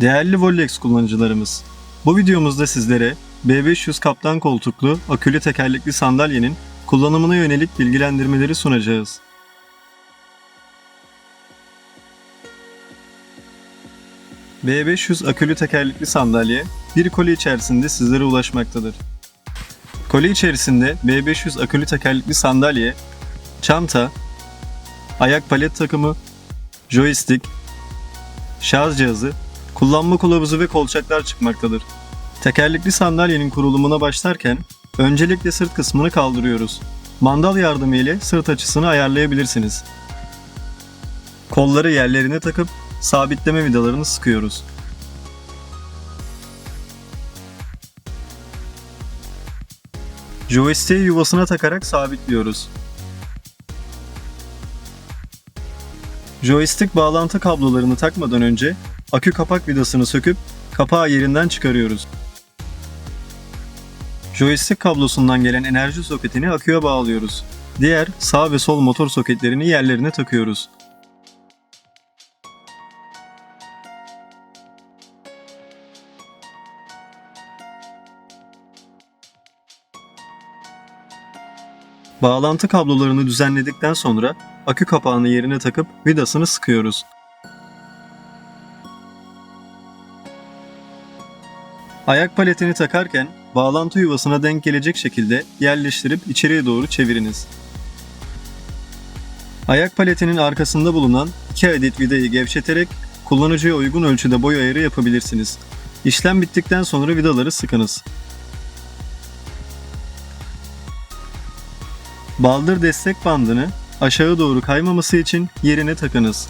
Değerli Vollex kullanıcılarımız, bu videomuzda sizlere B500 kaptan koltuklu akülü tekerlekli sandalyenin kullanımına yönelik bilgilendirmeleri sunacağız. B500 akülü tekerlekli sandalye bir koli içerisinde sizlere ulaşmaktadır. Koli içerisinde B500 akülü tekerlekli sandalye, çanta, ayak palet takımı, joystick, şarj cihazı, kullanma kılavuzu ve kolçaklar çıkmaktadır. Tekerlekli sandalyenin kurulumuna başlarken öncelikle sırt kısmını kaldırıyoruz. Mandal yardımı ile sırt açısını ayarlayabilirsiniz. Kolları yerlerine takıp sabitleme vidalarını sıkıyoruz. Joystick'i yuvasına takarak sabitliyoruz. Joystick bağlantı kablolarını takmadan önce akü kapak vidasını söküp kapağı yerinden çıkarıyoruz. Joystick kablosundan gelen enerji soketini aküye bağlıyoruz. Diğer sağ ve sol motor soketlerini yerlerine takıyoruz. Bağlantı kablolarını düzenledikten sonra akü kapağını yerine takıp vidasını sıkıyoruz. Ayak paletini takarken bağlantı yuvasına denk gelecek şekilde yerleştirip içeriye doğru çeviriniz. Ayak paletinin arkasında bulunan 2 adet vidayı gevşeterek kullanıcıya uygun ölçüde boy ayarı yapabilirsiniz. İşlem bittikten sonra vidaları sıkınız. Baldır destek bandını aşağı doğru kaymaması için yerine takınız.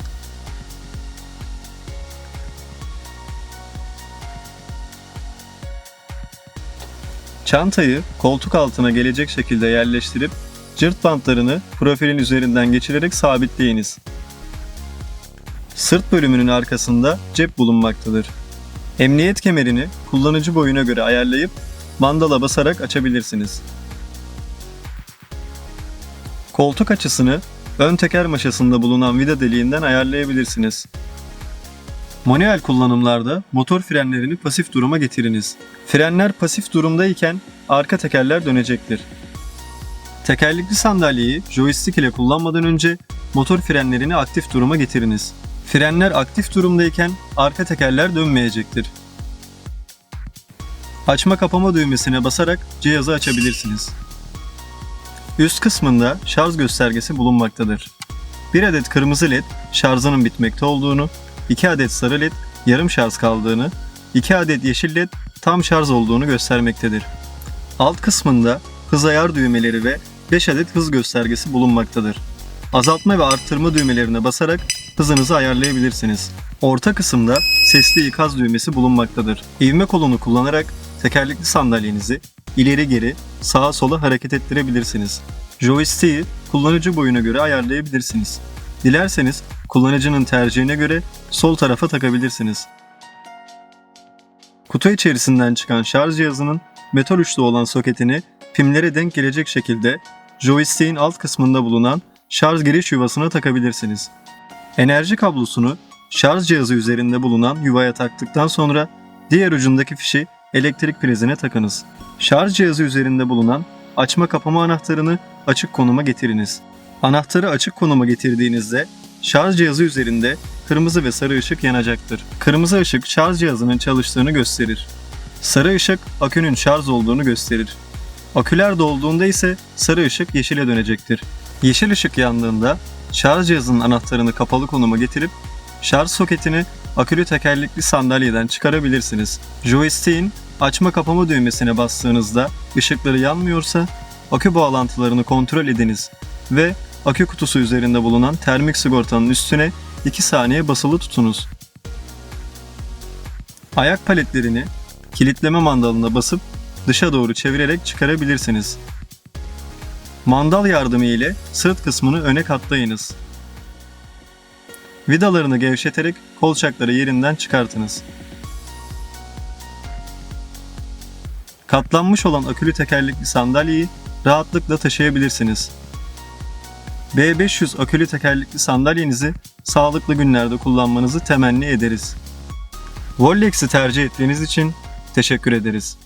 Çantayı koltuk altına gelecek şekilde yerleştirip cırt bantlarını profilin üzerinden geçirerek sabitleyiniz. Sırt bölümünün arkasında cep bulunmaktadır. Emniyet kemerini kullanıcı boyuna göre ayarlayıp mandala basarak açabilirsiniz. Koltuk açısını ön teker maşasında bulunan vida deliğinden ayarlayabilirsiniz. Manuel kullanımlarda motor frenlerini pasif duruma getiriniz. Frenler pasif durumdayken arka tekerler dönecektir. Tekerlekli sandalyeyi joystick ile kullanmadan önce motor frenlerini aktif duruma getiriniz. Frenler aktif durumdayken arka tekerler dönmeyecektir. Açma kapama düğmesine basarak cihazı açabilirsiniz. Üst kısmında şarj göstergesi bulunmaktadır. 1 adet kırmızı led şarjının bitmekte olduğunu, 2 adet sarı led yarım şarj kaldığını, 2 adet yeşil led tam şarj olduğunu göstermektedir. Alt kısmında hız ayar düğmeleri ve 5 adet hız göstergesi bulunmaktadır. Azaltma ve arttırma düğmelerine basarak hızınızı ayarlayabilirsiniz. Orta kısımda sesli ikaz düğmesi bulunmaktadır. İvme kolunu kullanarak tekerlekli sandalyenizi ileri geri, sağa sola hareket ettirebilirsiniz. Joystick'i kullanıcı boyuna göre ayarlayabilirsiniz. Dilerseniz kullanıcının tercihine göre sol tarafa takabilirsiniz. Kutu içerisinden çıkan şarj cihazının metal uçlu olan soketini pimlere denk gelecek şekilde joystick'in alt kısmında bulunan şarj giriş yuvasına takabilirsiniz. Enerji kablosunu şarj cihazı üzerinde bulunan yuvaya taktıktan sonra diğer ucundaki fişi elektrik prizine takınız. Şarj cihazı üzerinde bulunan açma kapama anahtarını açık konuma getiriniz. Anahtarı açık konuma getirdiğinizde şarj cihazı üzerinde kırmızı ve sarı ışık yanacaktır. Kırmızı ışık şarj cihazının çalıştığını gösterir. Sarı ışık akünün şarj olduğunu gösterir. Aküler dolduğunda ise sarı ışık yeşile dönecektir. Yeşil ışık yandığında şarj cihazının anahtarını kapalı konuma getirip şarj soketini akülü tekerlekli sandalyeden çıkarabilirsiniz. Joystick'in açma kapama düğmesine bastığınızda ışıkları yanmıyorsa akü bağlantılarını kontrol ediniz ve akü kutusu üzerinde bulunan termik sigortanın üstüne 2 saniye basılı tutunuz. Ayak paletlerini kilitleme mandalına basıp dışa doğru çevirerek çıkarabilirsiniz. Mandal yardımı ile sırt kısmını öne katlayınız. Vidalarını gevşeterek kolçakları yerinden çıkartınız. Katlanmış olan akülü tekerlekli sandalyeyi rahatlıkla taşıyabilirsiniz. B500 akülü tekerlekli sandalyenizi sağlıklı günlerde kullanmanızı temenni ederiz. Vollex'i tercih ettiğiniz için teşekkür ederiz.